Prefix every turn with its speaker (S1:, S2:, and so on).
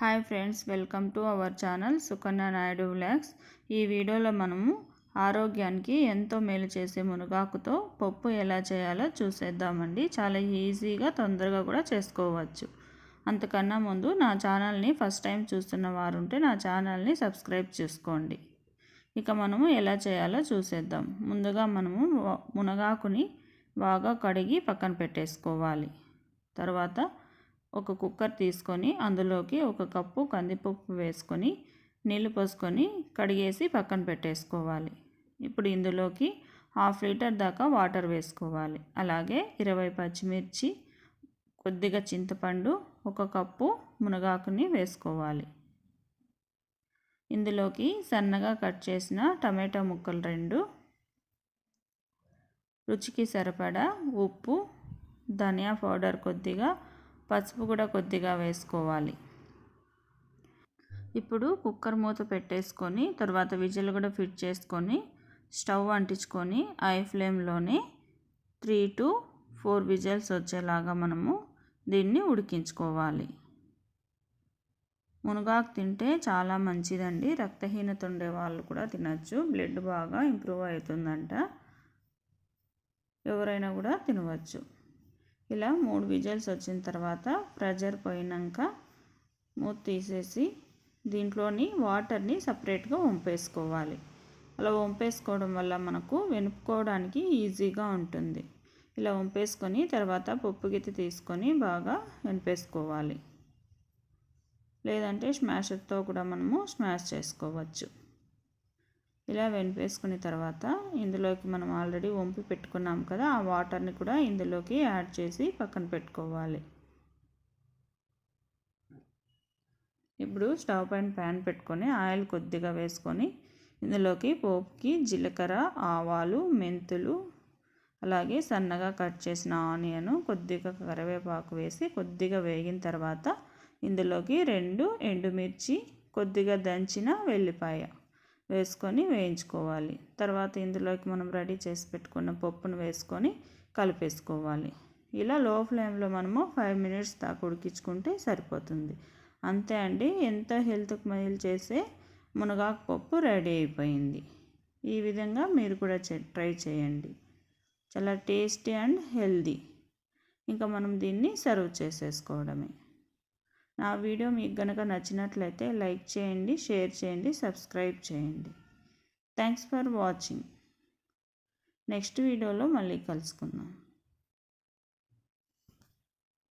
S1: Hi friends welcome to our channel Sukanya Naidu vlogs. ఈ వీడియోలో మనము ఆరోగ్యానికి ఎంతో మేలు చేసే మునగాకుతో పప్పు ఎలా చేయాలో చూసేద్దామండి. చాలా ఈజీగా తొందరగా కూడా చేసుకోవచ్చు. అంతకన్నా ముందు నా ఛానల్ని ఫస్ట్ టైం చూస్తున్న వారు ఉంటే నా ఛానల్ని సబ్స్క్రైబ్ చేసుకోండి. ఇక మనము ఎలా చేయాలో చూసేద్దాం. ముందుగా మనము మునగాకుని బాగా కడిగి పక్కన పెట్టేసుకోవాలి. తర్వాత ఒక కుక్కర్ తీసుకొని అందులోకి ఒక కప్పు కందిపప్పు వేసుకొని నీళ్ళు పోసుకొని కడిగేసి పక్కన పెట్టేసుకోవాలి. ఇప్పుడు ఇందులోకి హాఫ్ లీటర్ దాకా వాటర్ వేసుకోవాలి. అలాగే ఇరవై పచ్చిమిర్చి కొద్దిగా చింతపండు ఒక కప్పు మునగాకుని వేసుకోవాలి. ఇందులోకి సన్నగా కట్ చేసిన టమాటో ముక్కలు రెండు రుచికి సరిపడా ఉప్పు ధనియా పౌడర్ కొద్దిగా పసుపు కూడా కొద్దిగా వేసుకోవాలి. ఇప్పుడు కుక్కర్ మూత పెట్టేసుకొని తర్వాత విజిల్ కూడా ఫిట్ చేసుకొని స్టవ్ అంటించుకొని ఐ ఫ్లేమ్లోనే త్రీ టు ఫోర్ విజిల్స్ వచ్చేలాగా మనము దీన్ని ఉడికించుకోవాలి. మునగాకు తింటే చాలా మంచిదండి. రక్తహీనత ఉండే వాళ్ళు కూడా తినచ్చు. బ్లడ్ బాగా ఇంప్రూవ్ అవుతుందంట. ఎవరైనా కూడా తినవచ్చు. ఇలా మూడు విజిల్స్ వచ్చిన తర్వాత ప్రెజర్ పోయినాక మూత తీసేసి దీంట్లోని వాటర్ని సపరేట్గా వంపేసుకోవాలి. అలా వంపేసుకోవడం వల్ల మనకు వెనుపుకోవడానికి ఈజీగా ఉంటుంది. ఇలా వంపేసుకొని తర్వాత పప్పు గిత్తి తీసుకొని బాగా వెనిపేసుకోవాలి లేదంటే స్మాషర్తో కూడా మనము స్మాష్ చేసుకోవచ్చు. ఇలా వెనిపేసుకున్న తర్వాత ఇందులోకి మనం ఆల్రెడీ వంపి పెట్టుకున్నాం కదా ఆ వాటర్ని కూడా ఇందులోకి యాడ్ చేసి పక్కన పెట్టుకోవాలి. ఇప్పుడు స్టవ్ పైన ప్యాన్ పెట్టుకొని ఆయిల్ కొద్దిగా వేసుకొని ఇందులోకి పోపుకి జీలకర్ర ఆవాలు మెంతులు అలాగే సన్నగా కట్ చేసిన ఆనియన్ కొద్దిగా కరివేపాకు వేసి కొద్దిగా వేగిన తర్వాత ఇందులోకి రెండు ఎండుమిర్చి కొద్దిగా దంచిన వెల్లిపాయ. వేసుకొని వేయించుకోవాలి. తర్వాత ఇందులోకి మనం రెడీ చేసి పెట్టుకున్న పప్పును వేసుకొని కలిపేసుకోవాలి. ఇలా లో ఫ్లేమ్లో మనము ఫైవ్ మినిట్స్ దాకా ఉడికించుకుంటే సరిపోతుంది. అంతే అండి. ఎంత హెల్త్కి మేలు చేసే మునగాకు పప్పు రెడీ అయిపోయింది. ఈ విధంగా మీరు కూడా ట్రై చేయండి. చాలా టేస్టీ అండ్ హెల్దీ ఇంకా మనం దీన్ని సర్వ్ చేసేసుకోవడమే. నా వీడియో మీకు కనుక నచ్చినట్లయితే లైక్ చేయండి షేర్ చేయండి సబ్స్క్రైబ్ చేయండి. Thanks for watching. నెక్స్ట్ వీడియోలో మళ్ళీ కలుసుకుందాం.